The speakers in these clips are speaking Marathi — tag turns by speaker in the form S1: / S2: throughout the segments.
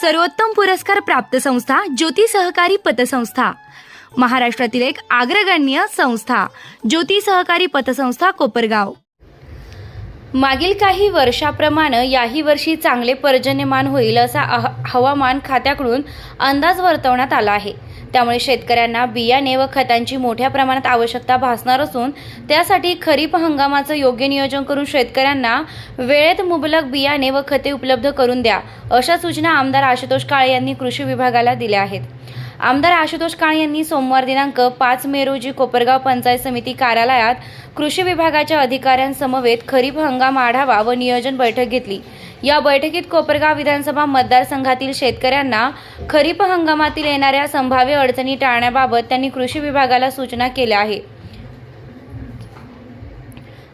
S1: सर्वोत्तम पुरस्कार प्राप्त संस्था ज्योती सहकारी पतसंस्था. महाराष्ट्रातील एक अग्रगण्य संस्था ज्योती सहकारी पतसंस्था कोपरगाव. मागील काही वर्षाप्रमाणे याही वर्षी चांगले पर्जन्यमान होईल असा हवामान खात्याकडून अंदाज वर्तवण्यात आला आहे. त्यामुळे शेतकऱ्यांना बियाणे व खतांची मोठ्या प्रमाणात आवश्यकता भासणार असून त्यासाठी खरीप हंगामाचं योग्य नियोजन करून शेतकऱ्यांना वेळेत मुबलक बियाणे व खते उपलब्ध करून द्या अशा सूचना आमदार आशुतोष काळे यांनी कृषी विभागाला दिल्या आहेत. आमदार आशुतोष काळे यांनी सोमवार दिनांक पाच मे रोजी कोपरगाव पंचायत समिती कार्यालयात कृषी विभागाच्या अधिकाऱ्यांसमवेत खरीप हंगाम आढावा व नियोजन बैठक घेतली. या बैठकीत कोपरगाव विधानसभा मतदारसंघातील शेतकऱ्यांना खरीप हंगामातील येणाऱ्या संभाव्य अडचणी टाळण्याबाबत त्यांनी कृषी विभागाला सूचना केल्या आहे.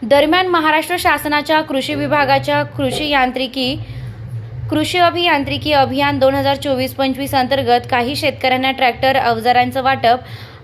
S1: दरम्यान महाराष्ट्र शासनाच्या कृषी विभागाच्या कृषी यांत्रिकी कृषी अभियांत्रिकी अभियान दोन हजार चोवीस पंचवीस अंतर्गत काही शेतकऱ्यांना ट्रॅक्टर अवजारांचं वाटप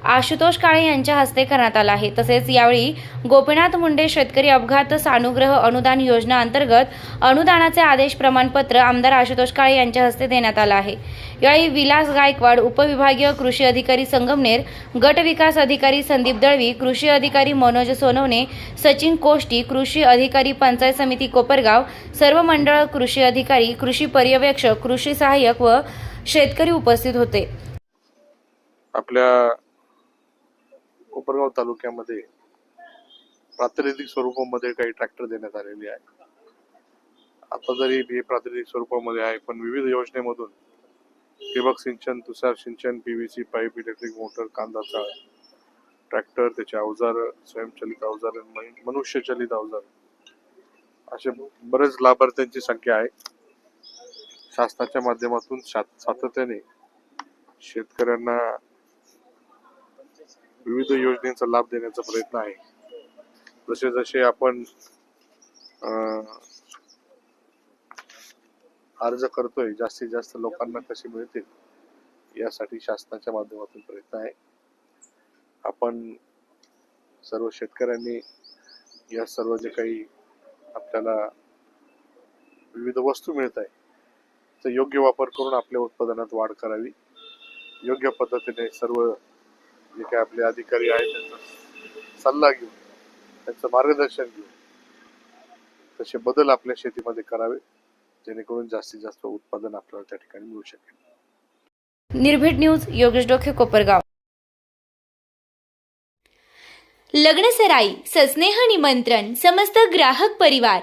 S1: आशुतोष काळे यांच्या हस्ते करण्यात आला आहे. तसेच यावेळी गोपीनाथ मुंडे शेतकरी अपघात सानुग्रह अनुदान योजना अंतर्गत अनुदानाचे आदेश प्रमाणपत्र आमदार आशुतोष काळे यांच्या हस्ते देण्यात आलं आहे. यावेळी विलास गायकवाड उपविभागीय कृषी अधिकारी संगमनेर गट विकास अधिकारी संदीप दळवी कृषी अधिकारी मनोज सोनवणे सचिन कोष्टी कृषी अधिकारी पंचायत समिती कोपरगाव सर्व मंडळ कृषी अधिकारी कृषी पर्यवेक्षक कृषी सहाय्यक व शेतकरी उपस्थित होते.
S2: आपल्या कोपरगाव तालुक्यामध्ये प्रातिनिधिक स्वरूपामध्ये काही ट्रॅक्टर देण्यात आलेले आहे. आता जरी हे प्रातिनिधिक स्वरूपामध्ये आहे पण विविध योजनेमधून ठिबक सिंचन तुषार सिंचन पीव्हीसी पाईप इलेक्ट्रिक मोटर कांदाचा ट्रॅक्टर त्याचे अवजार स्वयंचलित अवजार मनुष्यचलित अवजार असे बरेच लाभार्थ्यांची संख्या आहे. शासनाच्या माध्यमातून सातत्याने शेतकऱ्यांना विविध योजनेचा लाभ देण्याचा प्रयत्न आहे. जसे जसे आपण अर्ज करतोय जास्तीत जास्त लोकांना कसे मिळतील यासाठी शासनाच्या माध्यमातून प्रयत्न आहे. आपण सर्व शेतकऱ्यांनी या सर्व जे काही आपल्याला विविध वस्तू मिळत आहे तर योग्य वापर करून आपल्या उत्पादनात वाढ करावी. योग्य पद्धतीने सर्व जे काही आपले अधिकारी आहेत त्यांचा सल्ला घेऊन त्यांचं मार्गदर्शन घेऊन तसे बदल आपल्या शेतीमध्ये करावे जेणेकरून जास्तीत जास्त उत्पादन आपल्याला त्या ठिकाणी मिळू शकेल.
S1: निर्भीड न्यूज योगेश डोखे कोपरगाव. लग्नसराई सस्नेह निमंत्रण समस्त ग्राहक परिवार